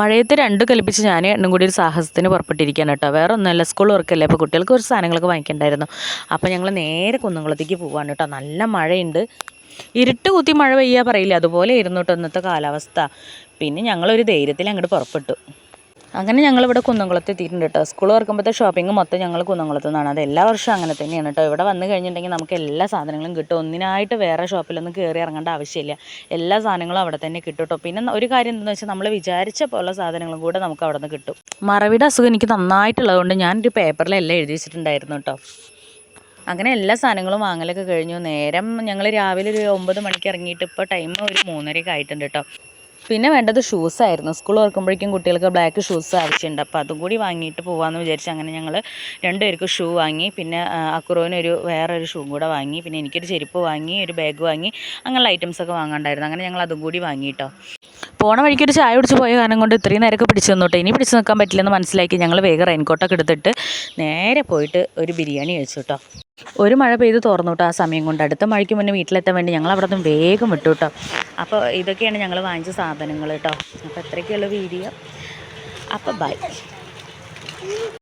മഴയത്ത് രണ്ട് കൽപ്പിച്ച് ഞാൻ എണ്ണും കൂടി ഒരു സാഹസത്തിന് പുറപ്പെട്ടിരിക്കുകയാണ് കേട്ടോ. വേറെ ഒന്നുമല്ല സ്കൂൾ വർക്കല്ലേ അപ്പോൾ കുട്ടികൾക്ക് കുറച്ച് സാധനങ്ങളൊക്കെ വാങ്ങിക്കണ്ടായിരുന്നു. അപ്പോൾ ഞങ്ങൾ നേരെ കുന്നംകുളത്തേക്ക് പോവാണ് കേട്ടോ. നല്ല മഴയുണ്ട്. ഇരുട്ട് കുത്തി മഴ പെയ്യാ പറയില്ല? അതുപോലെ ഇരുന്നു കേട്ടോ ഇന്നത്തെ കാലാവസ്ഥ. പിന്നെ ഞങ്ങളൊരു ധൈര്യത്തിൽ അങ്ങോട്ട് പുറപ്പെട്ടു. അങ്ങനെ ഞങ്ങളിവിടെ കുന്നംകുളത്ത് എത്തിയിട്ടുണ്ട് കേട്ടോ സ്കൂൾ തുറക്കുമ്പോഴത്തെ ഷോപ്പിംഗ് മൊത്തം ഞങ്ങൾ കുന്നംകുളത്ത് നിന്നാണ്. അത് എല്ലാ വർഷവും അങ്ങനെ തന്നെയാണ് കേട്ടോ ഇവിടെ വന്നു കഴിഞ്ഞിട്ടുണ്ടെങ്കിൽ നമുക്ക് എല്ലാ സാധനങ്ങളും കിട്ടും. ഒന്നിനായിട്ട് വേറെ ഷോപ്പിലൊന്നും കയറി ഇറങ്ങേണ്ട ആവശ്യമില്ല. എല്ലാ സാധനങ്ങളും അവിടെ തന്നെ കിട്ടും കേട്ടോ പിന്നെ ഒരു കാര്യം എന്താണെന്ന് വെച്ചാൽ നമ്മൾ വിചാരിച്ച പോലെ സാധനങ്ങളും കൂടെ നമുക്ക് അവിടെ നിന്ന് കിട്ടും. മറവിയുടെ അസുഖം എനിക്ക് നന്നായിട്ടുള്ളതുകൊണ്ട് ഞാനൊരു പേപ്പറിലെല്ലാം എഴുതി വെച്ചിട്ടുണ്ടായിരുന്നു കേട്ടോ അങ്ങനെ എല്ലാ സാധനങ്ങളും വാങ്ങലൊക്കെ കഴിഞ്ഞു. നേരം ഞങ്ങൾ രാവിലെ ഒരു ഒമ്പത് മണിക്ക് ഇറങ്ങിയിട്ട് ഇപ്പോൾ ടൈം ഒരു മൂന്നരയൊക്കെ ആയിട്ടുണ്ട് കേട്ടോ പിന്നെ വേണ്ടത് ഷൂസ് ആയിരുന്നു. സ്കൂൾ ഓർക്കുമ്പോഴേക്കും കുട്ടികൾക്ക് ബ്ലാക്ക് ഷൂസ് ആവശ്യമുണ്ട്. അപ്പോൾ അതും കൂടി വാങ്ങിയിട്ട് പോകാമെന്ന് വിചാരിച്ച് അങ്ങനെ ഞങ്ങൾ രണ്ടുപേർക്ക് ഷൂ വാങ്ങി. പിന്നെ അക്കുറോവിനൊരു വേറെ വേറൊരു ഷൂ കൂടെ വാങ്ങി. പിന്നെ എനിക്കൊരു ചെരുപ്പ് വാങ്ങി ഒരു ബാഗ് വാങ്ങി. അങ്ങനെയുള്ള ഐറ്റംസൊക്കെ വാങ്ങാണ്ടായിരുന്നു. അങ്ങനെ ഞങ്ങൾ അതും കൂടി വാങ്ങി കേട്ടോ പോണ വഴിക്ക് ഒരു ചായ കുടിച്ച് പോയ കാരണം കൊണ്ട് ഇത്രയും നേരമൊക്കെ പിടിച്ചു നിന്നോട്ടെ. ഇനി പിടിച്ചു നിൽക്കാൻ പറ്റില്ലെന്ന് മനസ്സിലാക്കി ഞങ്ങൾ വേഗം റെയിൻകോട്ടൊക്കെ എടുത്തിട്ട് നേരെ പോയിട്ട് ഒരു ബിരിയാണി കഴിച്ചു കേട്ടോ ഒരു മഴ പെയ്ത് തുറന്നു കേട്ടോ ആ സമയം കൊണ്ട്. അടുത്ത മഴയ്ക്ക് മുന്നേ വീട്ടിലെത്താൻ വേണ്ടി ഞങ്ങൾ അവിടെ നിന്ന് വേഗം വിട്ടു കേട്ടോ. അപ്പോൾ ഇതൊക്കെയാണ് ഞങ്ങൾ വാങ്ങിച്ച സാധനങ്ങൾ കേട്ടോ അപ്പോൾ എത്രയൊക്കെയുള്ള വീഡിയോ അപ്പോൾ ബൈ